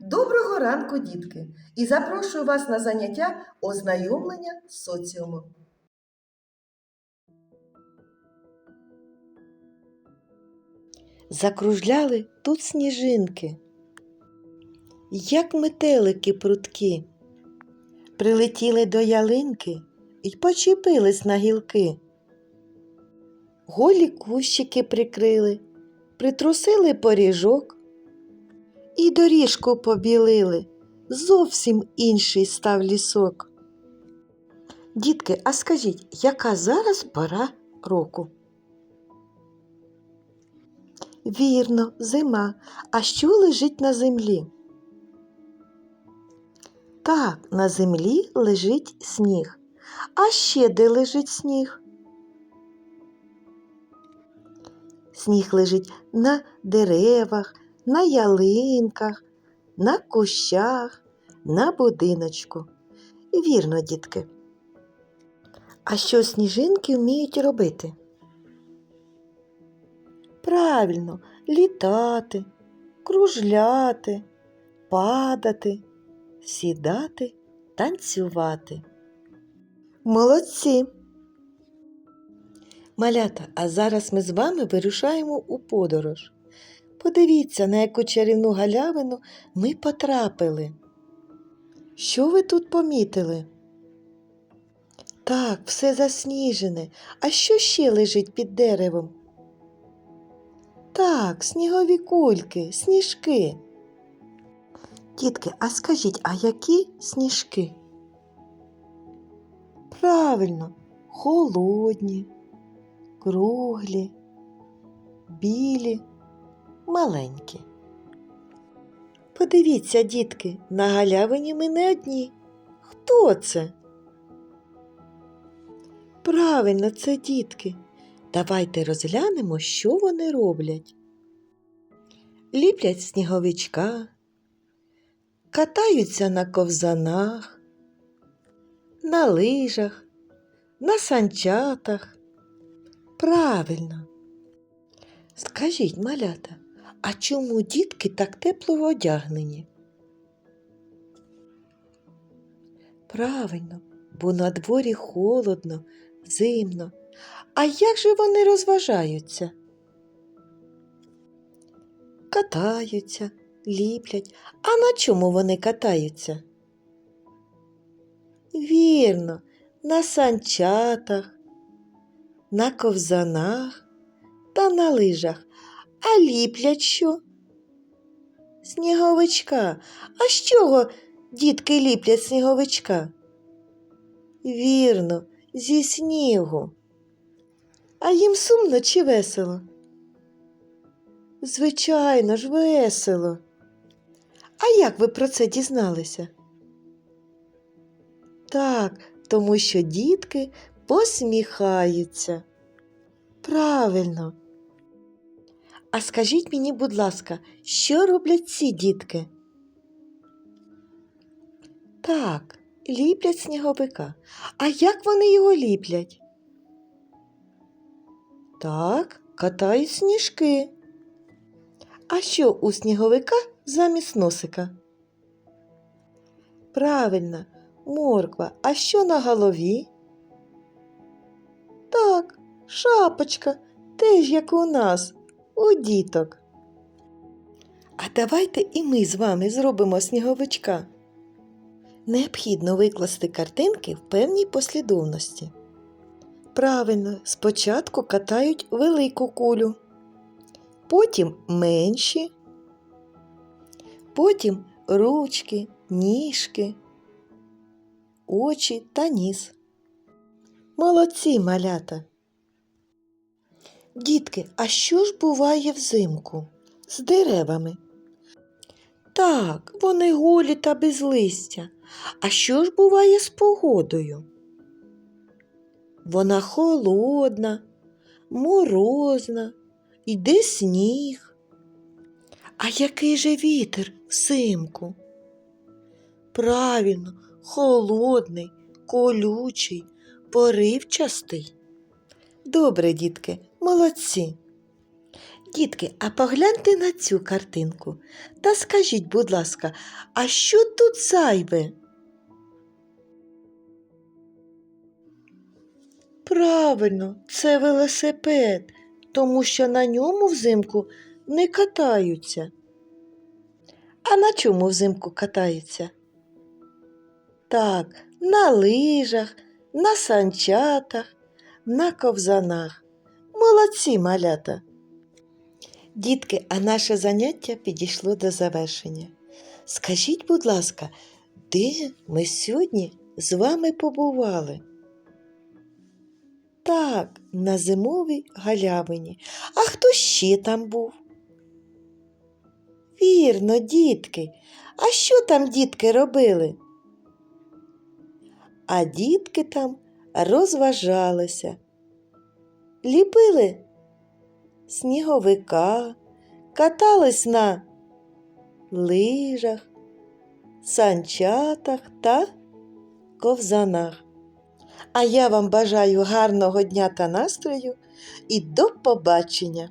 Доброго ранку, дітки! І запрошую вас на заняття ознайомлення з соціумом. Закружляли тут сніжинки, як метелики прудкі, прилетіли до ялинки і почепились на гілки. Голі кущики прикрили, притрусили поріжок і доріжку побілили. Зовсім інший став лісок. Дітки, а скажіть, яка зараз пора року? Вірно, зима. А що лежить на землі? Так, на землі лежить сніг. А ще де лежить сніг? Сніг лежить на деревах, на ялинках, на кущах, на будиночку. Вірно, дітки. А що сніжинки вміють робити? Правильно, літати, кружляти, падати, сідати, танцювати. Молодці! Малята, а зараз ми з вами вирушаємо у подорож. Подивіться, на яку чарівну галявину ми потрапили. Що ви тут помітили? Так, все засніжене. А що ще лежить під деревом? Так, снігові кульки, сніжки. Дітки, а скажіть, а які сніжки? Правильно, холодні, круглі, білі, маленькі. Подивіться, дітки, на галявині ми не одні. Хто це? Правильно, це дітки. Давайте розглянемо, що вони роблять. Ліплять сніговичка, катаються на ковзанах, на лижах, на санчатах. Правильно. Скажіть, малята, а чому дітки так тепло одягнені? Правильно, бо на дворі холодно, зимно. А як же вони розважаються? Катаються, ліплять. А на чому вони катаються? Вірно, на санчатах, на ковзанах та на лижах. А ліплять що? Сніговичка. А з чого дітки ліплять сніговичка? Вірно, зі снігу. А їм сумно чи весело? Звичайно ж, весело. А як ви про це дізналися? Так, тому що дітки посміхаються. Правильно. А скажіть мені, будь ласка, що роблять ці дітки? Так, ліплять сніговика. А як вони його ліплять? Так, катають сніжки. А що у сніговика замість носика? Правильно, морква. А що на голові? Так, шапочка, теж як у нас, у діток. А давайте і ми з вами зробимо сніговичка. Необхідно викласти картинки в певній послідовності. Правильно, спочатку катають велику кулю, потім менші, потім ручки, ніжки, очі та ніс. Молодці малята. Дітки, а що ж буває взимку з деревами? Так, вони голі та без листя. А що ж буває з погодою? Вона холодна, морозна, йде сніг. А який же вітер взимку? Правильно, холодний, колючий, поривчастий. Добре, дітки, молодці. Дітки, а погляньте на цю картинку та скажіть, будь ласка, а що тут зайве? Правильно, це велосипед, тому що на ньому взимку не катаються. А на чому взимку катаються? Так, на лижах, на санчатах, на ковзанах. Молодці, малята! Дітки, а наше заняття підійшло до завершення. Скажіть, будь ласка, де ми сьогодні з вами побували? Так, на зимовій галявині. А хто ще там був? Вірно, дітки. А що там дітки робили? А дітки там розважалися, ліпили сніговика, катались на лижах, санчатах та ковзанах. А я вам бажаю гарного дня та настрою і до побачення!